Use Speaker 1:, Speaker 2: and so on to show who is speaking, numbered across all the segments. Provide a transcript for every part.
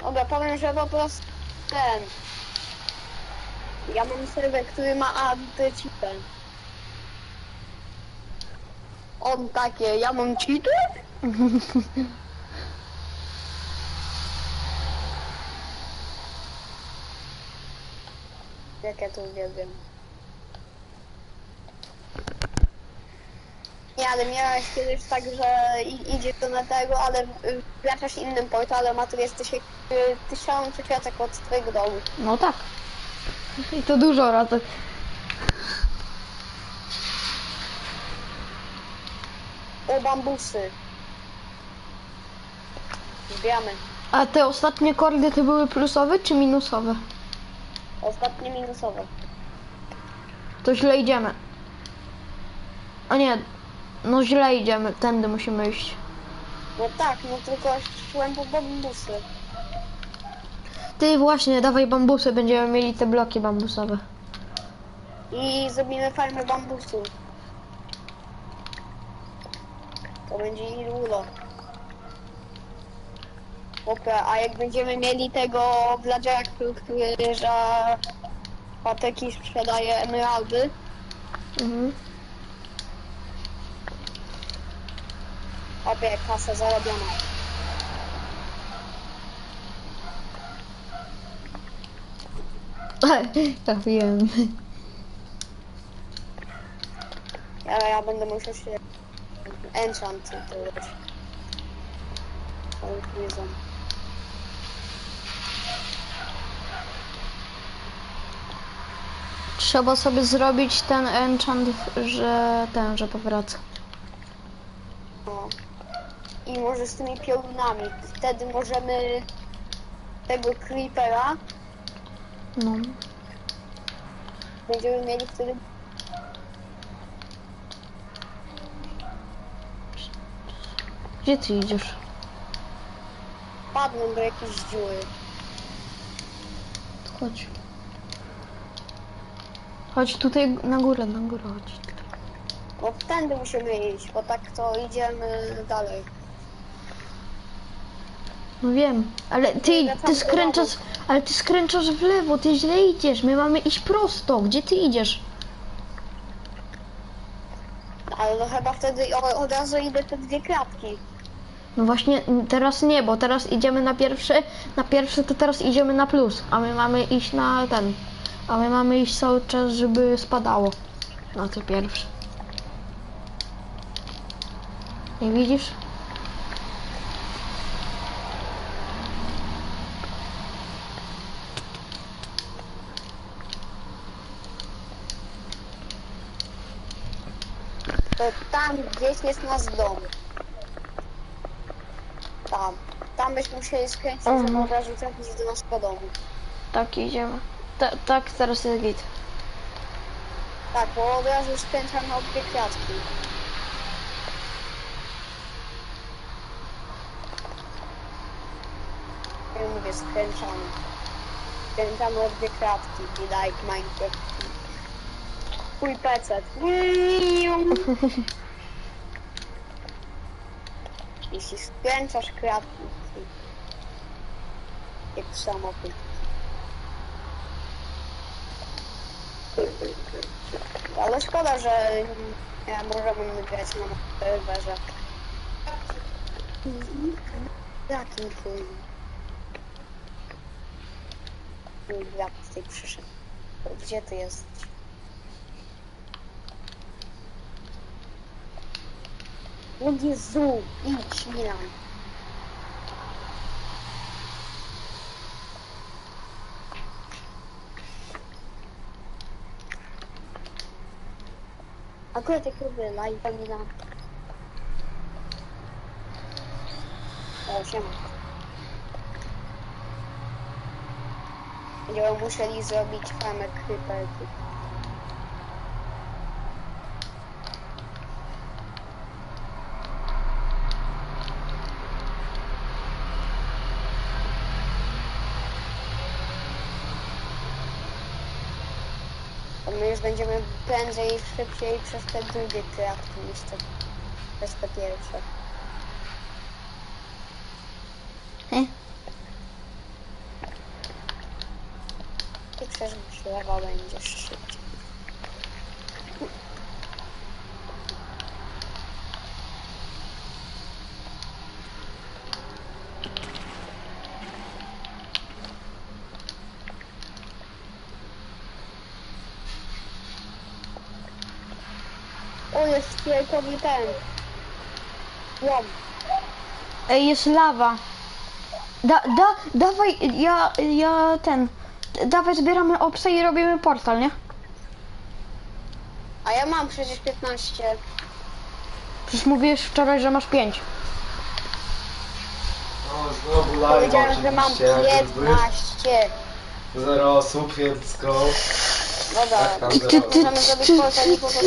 Speaker 1: Dobra, powiem, że po prostu ten. Ja mam serwer, który ma antychipę. On takie, ja mam cheaty? Jak ja to uwielbiam. Nie, ale miałeś kiedyś tak, że i- idziesz do tego, ale włączasz innym portalem, a tu jesteś jak tysiące kwiatek od twojego domu.
Speaker 2: No tak. I to dużo razy.
Speaker 1: O, bambusy. Zbieramy.
Speaker 2: A te ostatnie kordy to były plusowe czy minusowe?
Speaker 1: Ostatnie minusowe.
Speaker 2: To źle idziemy. A nie, no źle idziemy, tędy musimy iść.
Speaker 1: No tak, no tylko szłem po bambusy.
Speaker 2: Ty właśnie, dawaj bambusy, będziemy mieli te bloki bambusowe.
Speaker 1: I zrobimy farmę bambusu. To będzie ilulo. Dobra, a jak będziemy mieli tego villagera, który, który że patyki sprzedaje emeraldy,
Speaker 2: Mhm.
Speaker 1: obie kasa zarobiona.
Speaker 2: Tak wiem.
Speaker 1: Ja, ja będę musiał się enchant to robić. Ale nie znam.
Speaker 2: Trzeba sobie zrobić ten enchant, że ten, że powraca.
Speaker 1: No. I może z tymi piorunami. Wtedy możemy tego creepera
Speaker 2: No.
Speaker 1: będziemy mieli wtedy
Speaker 2: Gdzie ty idziesz?
Speaker 1: padną do jakiejś dziury.
Speaker 2: Chodź. Chodź tutaj na górę, na górę chodź.
Speaker 1: No wtędy musimy iść, bo tak to idziemy dalej.
Speaker 2: No wiem, ale ty, ty skręcasz, ale ty skręcasz w lewo, ty źle idziesz, my mamy iść prosto, gdzie ty idziesz?
Speaker 1: Ale no chyba wtedy o- od razu idę te dwie kratki.
Speaker 2: No właśnie teraz nie, bo teraz idziemy na pierwszy, na pierwszy to teraz idziemy na plus, a my mamy iść na ten, a my mamy iść cały czas, żeby spadało na te pierwsze. Nie widzisz?
Speaker 1: To tam gdzieś jest nasz dom. Tam. Tam byśmy musieli skręcić, żeby
Speaker 2: Mhm.
Speaker 1: od razu trafić do naszego domu.
Speaker 2: Tak, idziemy. Ta, tak, teraz jest git.
Speaker 1: Tak, bo od razu skręcamy obie kwiatki. Ja mówię, skręcamy. Skręcamy obie kratki, be like Minecraft. Chuj pecet. Jeśli skręcasz kratki, jak samochód. Ale szkoda, że nie możemy grać na serwerze. Jakim. Mój brat tutaj przyszedł. Gdzie ty jesteś? O Jezu, idź Milan. Akurat jak lubię live Milan. O, siema. Będziemy musieli zrobić farmę creeperków. Bo my już będziemy prędzej i szybciej przez te drugie trakty niż te, przez te pierwsze.
Speaker 2: E?
Speaker 1: Ty przez drzewo będziesz szybciej. Jest wielkowy ten. Łom.
Speaker 2: Ej, jest lawa. Da, da, dawaj, ja, ja ten. Dawaj, zbieramy obsa i robimy portal, nie?
Speaker 1: A ja mam przecież 15.
Speaker 2: Przecież mówiłeś wczoraj, że masz pięć.
Speaker 3: No, znowu live
Speaker 1: Powiedziałem, że mam
Speaker 3: oczywiście, jak jest
Speaker 1: 15.
Speaker 3: Zero osób, więc go.
Speaker 1: Dobra,
Speaker 3: Tak, tam
Speaker 2: Ty-
Speaker 3: zero
Speaker 2: ty-
Speaker 3: osób.
Speaker 1: możemy zrobić portal i po prostu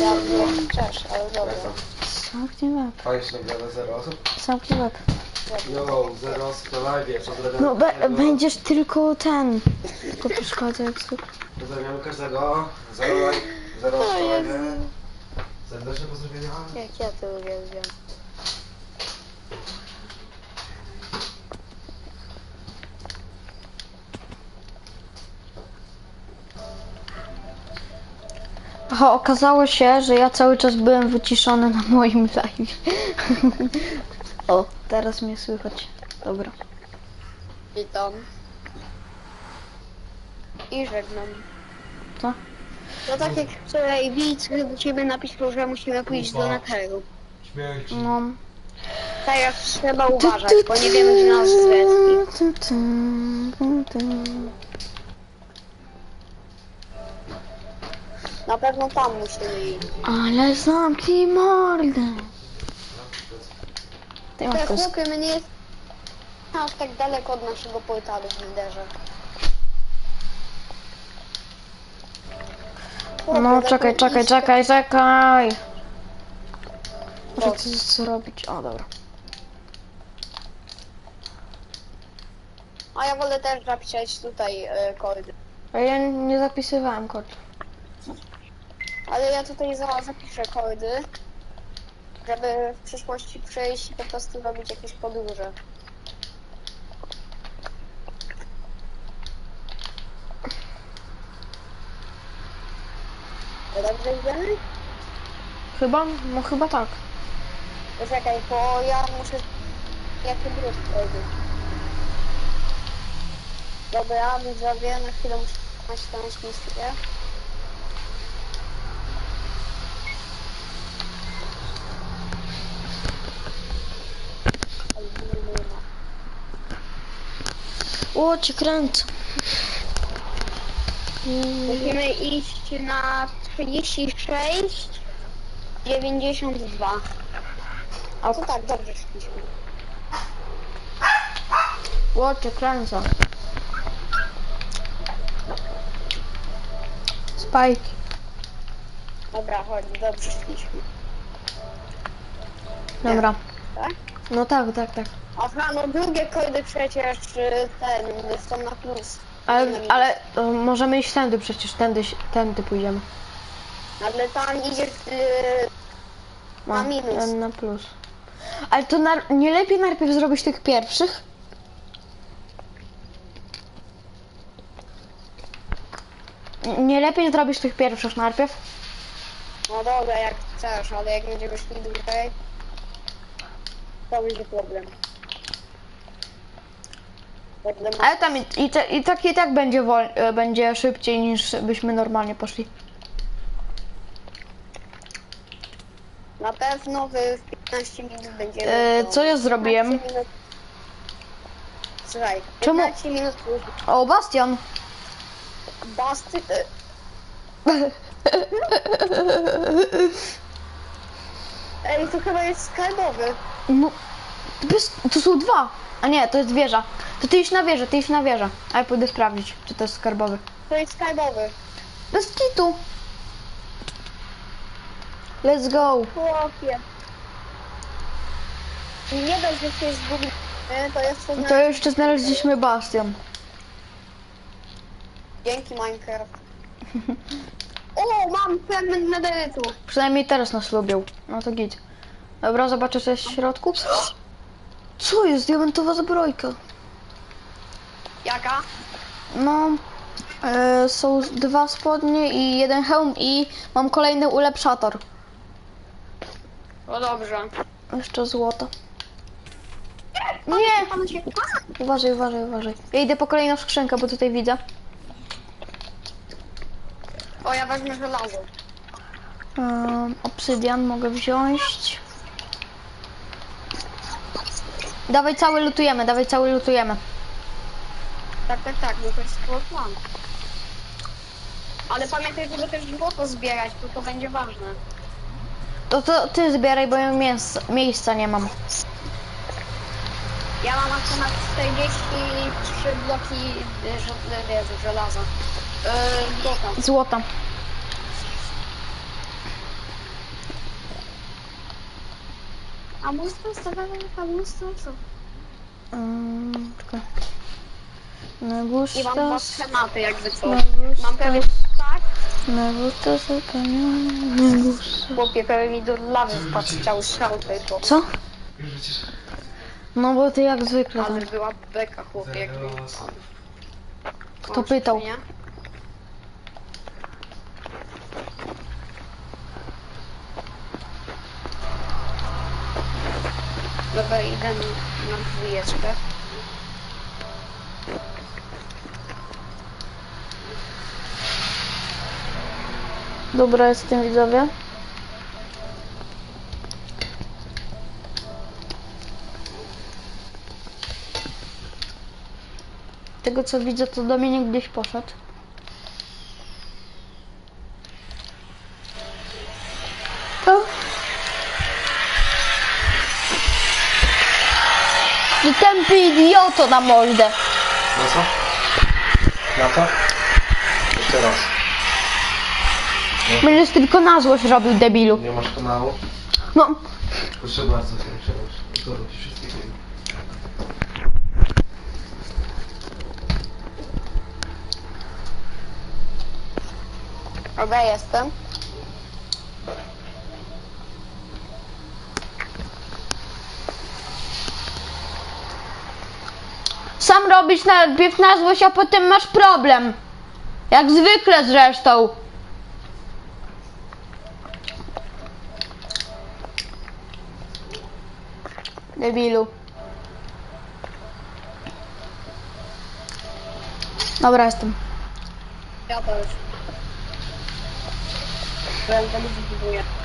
Speaker 1: na ja też, ale dobra.
Speaker 2: Zamknij łeb,
Speaker 3: Fajnie się nagrada zero osób.
Speaker 2: zamknij łeb.
Speaker 3: Jo, zero osób na live, pozdrawiam
Speaker 2: No, be,
Speaker 3: każdego.
Speaker 2: będziesz tylko ten. Tylko przeszkadza jak zwykle.
Speaker 3: Pozdrawiam każdego. Zero like, zero osób na live. Serdeczne pozdrowienia.
Speaker 1: Jak ja to uwielbiam.
Speaker 2: Aha, okazało się, że ja cały czas byłem wyciszony na moim live. o, teraz mnie słychać. Dobra.
Speaker 1: Witam. I żegnam.
Speaker 2: Co?
Speaker 1: To tak jak wczoraj widz do ciebie napisał, że musimy pójść do Netheru.
Speaker 2: No.
Speaker 1: Teraz trzeba uważać, bo nie wiemy gdzie nas zreski. Na pewno tam musimy iść.
Speaker 2: Ale zamknij mordę. Ty
Speaker 1: Te
Speaker 2: masz to
Speaker 1: chłopy, my nie jest aż tak daleko od naszego portalu w liderze. Chłopy,
Speaker 2: No czekaj, czekaj, czekaj, czekaj. Muszę coś zrobić. O, dobra.
Speaker 1: A ja wolę też zapisać tutaj y, kordy.
Speaker 2: A ja nie zapisywałem kod.
Speaker 1: Ale ja tutaj za, zapiszę kordy, żeby w przyszłości przejść i po prostu robić jakieś podróże. Dobrze idziemy?
Speaker 2: Chyba? No chyba tak.
Speaker 1: Poczekaj, bo ja muszę... Jaki drut powiedzieć. Dobra, widzowie, na chwilę muszę nacisnąć misję. Oj, nie, nie ma.
Speaker 2: O, cię kręcę.
Speaker 1: Musimy iść na 36, 92. A to tak, dobrze szliśmy.
Speaker 2: O, cię kręcę. Spajki.
Speaker 1: Dobra, chodź, dobrze szliśmy.
Speaker 2: Dobra.
Speaker 1: Tak?
Speaker 2: No tak, tak, tak.
Speaker 1: Aha, no drugie kody przecież y, ten, są na plus.
Speaker 2: Ale, ale e, możemy iść tędy przecież, tędy, się- tędy pójdziemy.
Speaker 1: Ale tam idzie y, Na minus.
Speaker 2: ten na plus. Ale to nar- nie lepiej najpierw zrobić tych pierwszych? Nie lepiej zrobić tych pierwszych najpierw?
Speaker 1: No dobra, jak chcesz, ale jak będziemy szli dłużej, to będzie problem. Problem.
Speaker 2: Ale tam i, i, te, i tak i tak będzie, wol, e, będzie szybciej niż byśmy normalnie poszli.
Speaker 1: Na pewno w 15 minut będziemy.
Speaker 2: E, co ja zrobiłem?
Speaker 1: 15 minut. Słuchaj,
Speaker 2: Czemu-
Speaker 1: 15 minut później.
Speaker 2: O, Bastion!
Speaker 1: Basty... y, Ej, to chyba jest skarbowy.
Speaker 2: No, bez, to są dwa. A nie, to jest wieża. To ty idź na wieżę, ty idź na wieżę. A ja pójdę sprawdzić, czy to jest skarbowy.
Speaker 1: To jest skarbowy.
Speaker 2: Bez kitu. Let's go.
Speaker 1: Chłopie. Nie dość, że się zgubiliśmy, to jeszcze
Speaker 2: To
Speaker 1: to...
Speaker 2: jeszcze znaleźliśmy bastion.
Speaker 1: Dzięki Minecraft. O, mam fragment nederytu.
Speaker 2: Przynajmniej teraz nas lubią. No to git. Dobra, zobaczę co jest w środku. Co jest? Diamentowa zbrojka.
Speaker 1: Jaka?
Speaker 2: No, E, są dwa spodnie i jeden hełm i mam kolejny ulepszator.
Speaker 1: No dobrze.
Speaker 2: Jeszcze złoto. Nie! Uważaj, uważaj, uważaj. Ja idę po kolejną skrzynkę, bo tutaj widzę.
Speaker 1: O, ja wezmę żelazo.
Speaker 2: Um, obsydian mogę wziąć. Dawaj cały lutujemy, dawaj cały lutujemy.
Speaker 1: Tak, tak, tak, no to jest plan. Ale pamiętaj, żeby też złoto zbierać, bo to będzie ważne.
Speaker 2: To, to ty zbieraj, bo ja miejsca, miejsca nie mam.
Speaker 1: Ja mam ponad 43 bloki y, y, żelaza. Yy, złota.
Speaker 2: Złota.
Speaker 1: A mnóstwo stawiamy na mnóstwo osób.
Speaker 2: Um, czekaj.
Speaker 1: I mam
Speaker 2: Negustas.
Speaker 1: schematy jakby co. Mam prawie tak,
Speaker 2: Negustas, zupełnie. Negustas.
Speaker 1: chłopie, prawie mi do lawy wpadł cały strzał tylko.
Speaker 2: Co? No bo ty jak zwykle.
Speaker 1: Ale była beka, chłopie, jakby.
Speaker 2: Kto pytał?
Speaker 1: Nie? Dobra, idę na dwójeczkę.
Speaker 2: Dobra, jestem widzowie. Tego co widzę, to Dominik gdzieś poszedł. Tępy idioto na mordę.
Speaker 3: Na co? Na to? Jeszcze raz.
Speaker 2: Będziesz tylko na złość robił, debilu.
Speaker 3: Nie masz kanału?
Speaker 2: No,
Speaker 3: Proszę bardzo, proszę. To robi wszystkiego.
Speaker 1: Dobra, jestem.
Speaker 2: Robisz najpierw na złość, a potem masz problem. Jak zwykle zresztą. Debilu. Dobra, jestem.
Speaker 1: Ja też. Będę.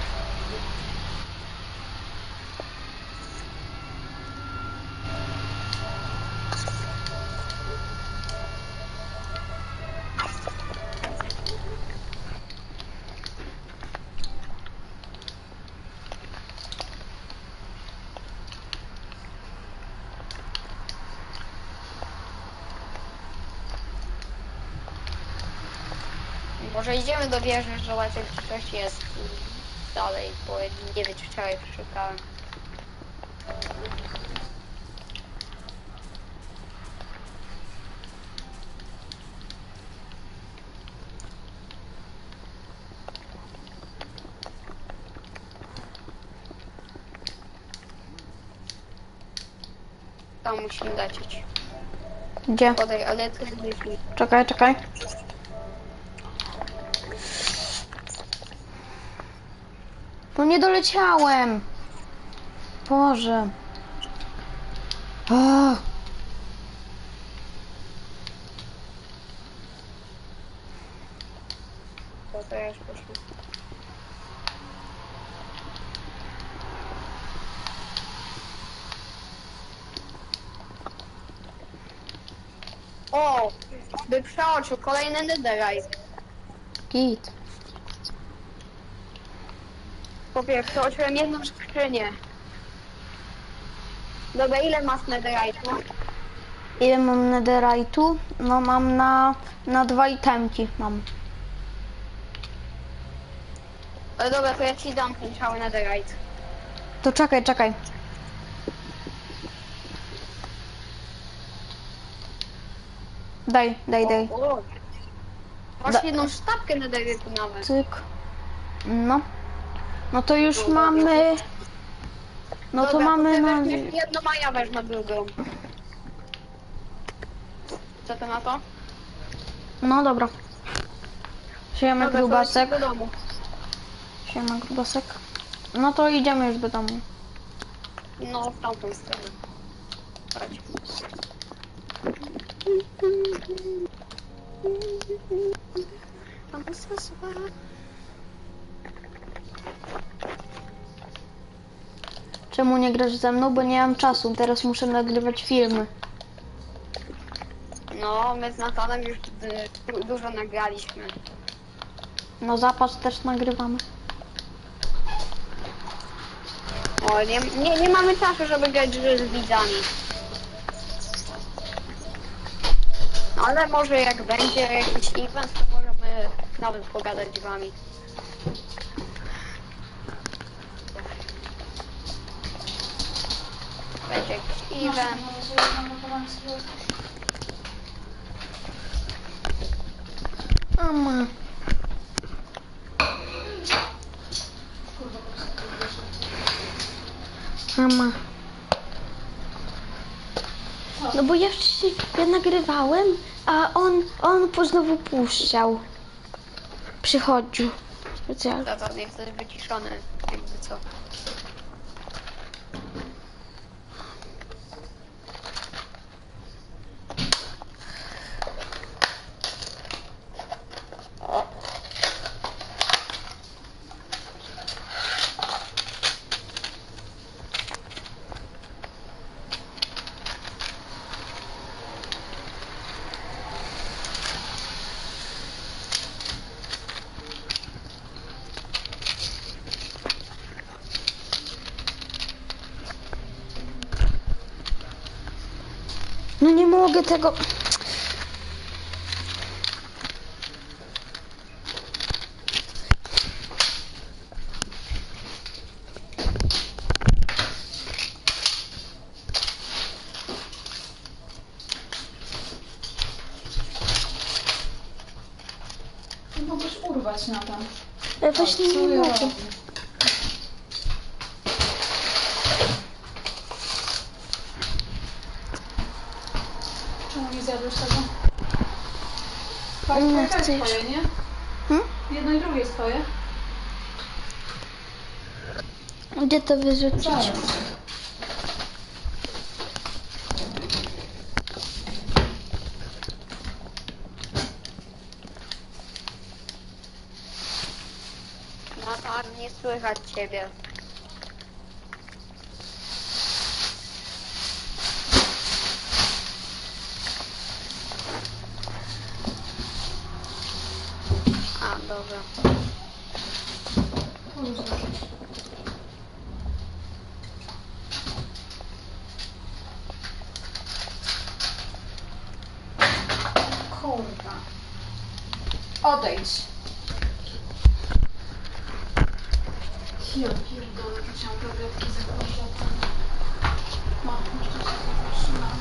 Speaker 1: Może idziemy do wieży, zobaczyć czy coś jest dalej, bo nie wiem czy wczoraj przeszukałem. Tam musimy lecieć.
Speaker 2: Gdzie?
Speaker 1: Podaj, ale.
Speaker 2: Czekaj, czekaj. No nie doleciałem. Boże. Ach.
Speaker 1: To już poszło. O! By przeoczył kolejny netherite.
Speaker 2: Git.
Speaker 1: Chłopie, przeoczyłem jedną skrzynię. Dobra, ile masz netherite'u?
Speaker 2: Ile mam netherite'u? No mam na, na dwa itemki mam.
Speaker 1: Ale dobra, to ja ci dam ten cały netherite.
Speaker 2: To czekaj, czekaj. Daj, daj, daj.
Speaker 1: O, Masz
Speaker 2: Da-
Speaker 1: jedną sztabkę netherite'u nawet.
Speaker 2: Cyk. No. No to już mamy... No to
Speaker 1: Dobra,
Speaker 2: mamy
Speaker 1: ty
Speaker 2: na...
Speaker 1: weźmiesz jedną, a ja wezmę drugą. Co ty na to?
Speaker 2: No dobra. Siema
Speaker 1: Dobra, to
Speaker 2: grubasek.
Speaker 1: lecimy do domu.
Speaker 2: Siema grubasek. No to idziemy już do domu.
Speaker 1: No, w tamtą stronę. Chodź. Tam jest.
Speaker 2: Czemu nie grasz ze mną? Bo nie mam czasu. Teraz muszę nagrywać filmy.
Speaker 1: No, my z Natanem już y, du- dużo nagraliśmy.
Speaker 2: No zapas też nagrywamy.
Speaker 1: O, nie, nie, nie mamy czasu, żeby grać z z widzami. Ale może jak będzie jakiś event, to możemy nawet pogadać z wami. Event.
Speaker 2: Mama. Mama. No bo ja wcześniej ja nagrywałem, a on, on po znowu puszczał. Przychodził. Specjalnie.
Speaker 1: To, to jest wyciszony, jakby co.
Speaker 2: No nie mogę tego.
Speaker 4: Nie mogłeś urwać na tam.
Speaker 2: Ja właśnie nie
Speaker 4: ja
Speaker 2: mogę.
Speaker 4: robię? Czemu nie zjadłeś tego?
Speaker 2: Nie
Speaker 4: Patrz, to
Speaker 2: chcę
Speaker 4: jest
Speaker 2: już.
Speaker 4: twoje, nie?
Speaker 2: Hmm?
Speaker 4: Jedno i drugie jest twoje.
Speaker 2: Gdzie to wyrzucić?
Speaker 4: Zaraz.
Speaker 1: Natan, nie słychać ciebie. A, dobra.
Speaker 4: Tu już zaraz. Kurwa. Odejdź. Ja pierdolę, to chciałam tabletki zaprosić. Mam, jeszcze się zatrzymam.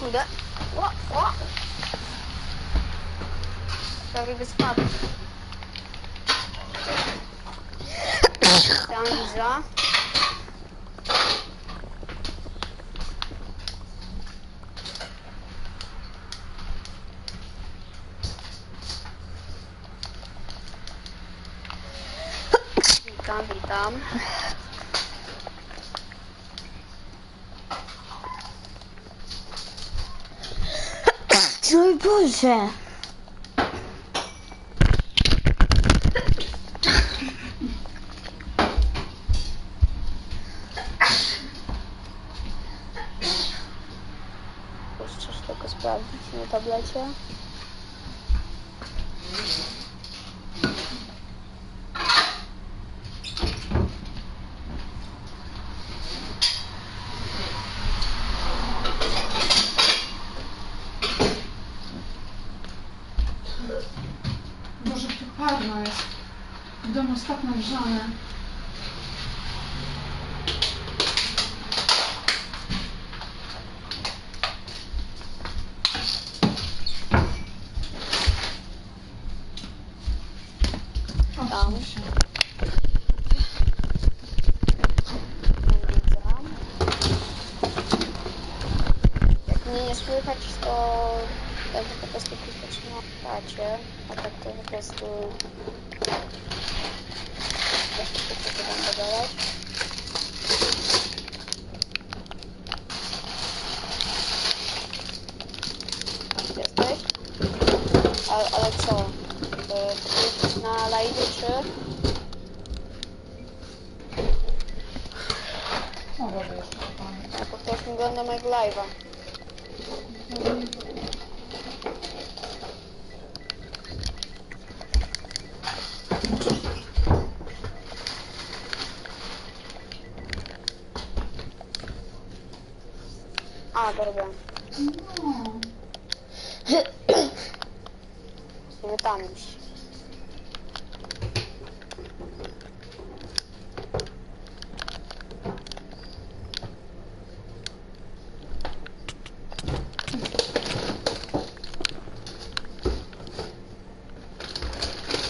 Speaker 1: O kurde. O, o. Prawie by spadł. Tam widzę. Witam, witam.
Speaker 2: No Boże.
Speaker 1: Chcesz tylko sprawdzić na tablecie?
Speaker 4: Boże, jak tu parno jest. W domu jest tak nagrzane.
Speaker 1: Tam.
Speaker 4: Odsuń się.
Speaker 1: Słychać, to będę po prostu pisać na czacie, a tak to po prostu... Jeszcze tylko co będę gadać. Jesteś? Ale, ale co? E, Ty jesteś na live czy?
Speaker 4: Mogłaby jeszcze pamięć.
Speaker 1: Ja po prostu oglądam mojego live'a. A, dobra.
Speaker 4: No.
Speaker 1: Musimy tam iść.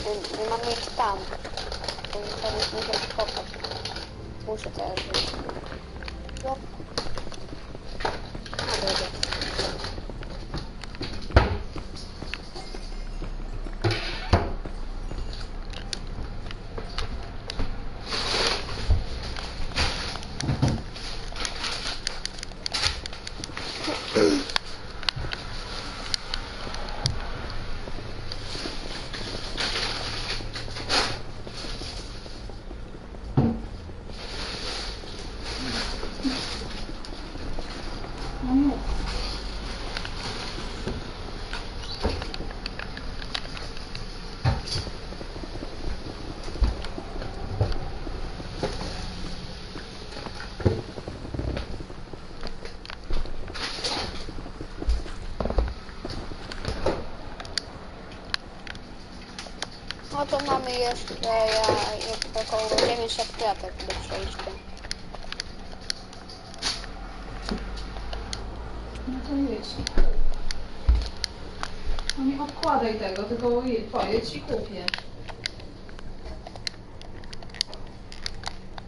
Speaker 1: Nie, nie mamy iść tam. Muszę, muszę kopać. Muszę teraz zrobić. No. A, dobra.
Speaker 4: No mów.
Speaker 1: No to mamy jeszcze ja, około 900 kratek do przejścia.
Speaker 4: No to jedź. No nie odkładaj tego, tylko je- pojedź i kupię.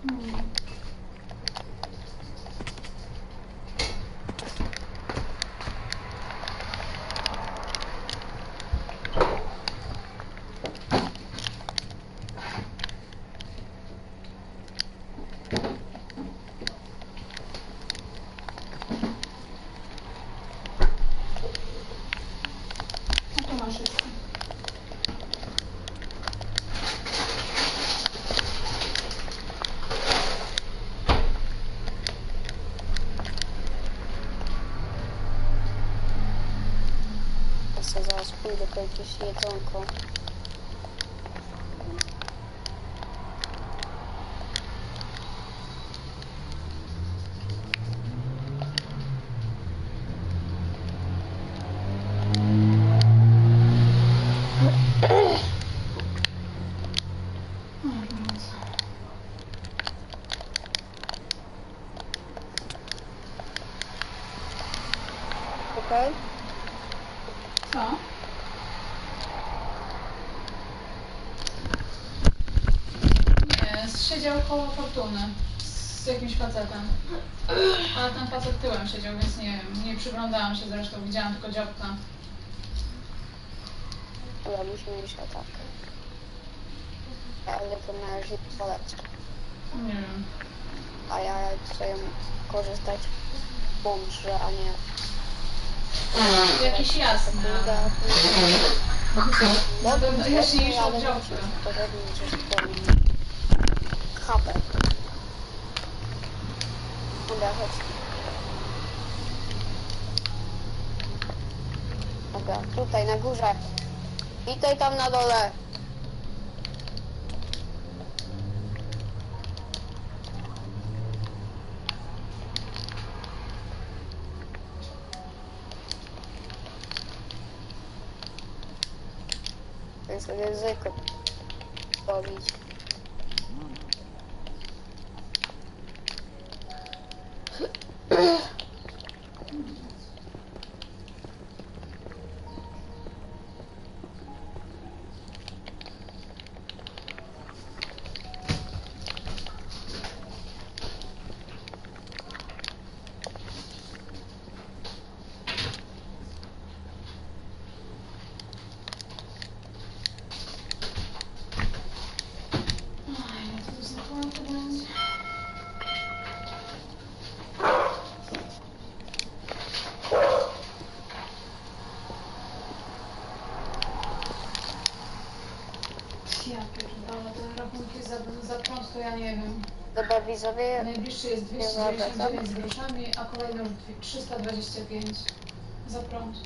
Speaker 4: No. No to masz jeszcze.
Speaker 1: Ja sobie zaraz pójdę po jakieś jedzonko.
Speaker 4: No, więc.
Speaker 1: Okej?
Speaker 4: Co? Nie, siedział koło fortuny z jakimś facetem. Ale ten facet tyłem siedział, więc nie wiem. Nie przyglądałam się zresztą, widziałam tylko dziobka.
Speaker 1: Dobra, musimy iść tak. Ale to należy polecić.
Speaker 4: Nie wiem.
Speaker 1: A ja chcę korzystać mądrze, a nie...
Speaker 4: Jakiś jasny. No to jaśniejszy od dziobka.
Speaker 1: To Kapę. Dobra, chodź. Dobra, tutaj na górze. I tutaj tam na dole. To jest ryzyko robić.
Speaker 4: Ugh.
Speaker 1: Dobra, widzowie,
Speaker 4: Najbliższy jest 299 z groszami, a kolejny już dwie- 325 za prąd.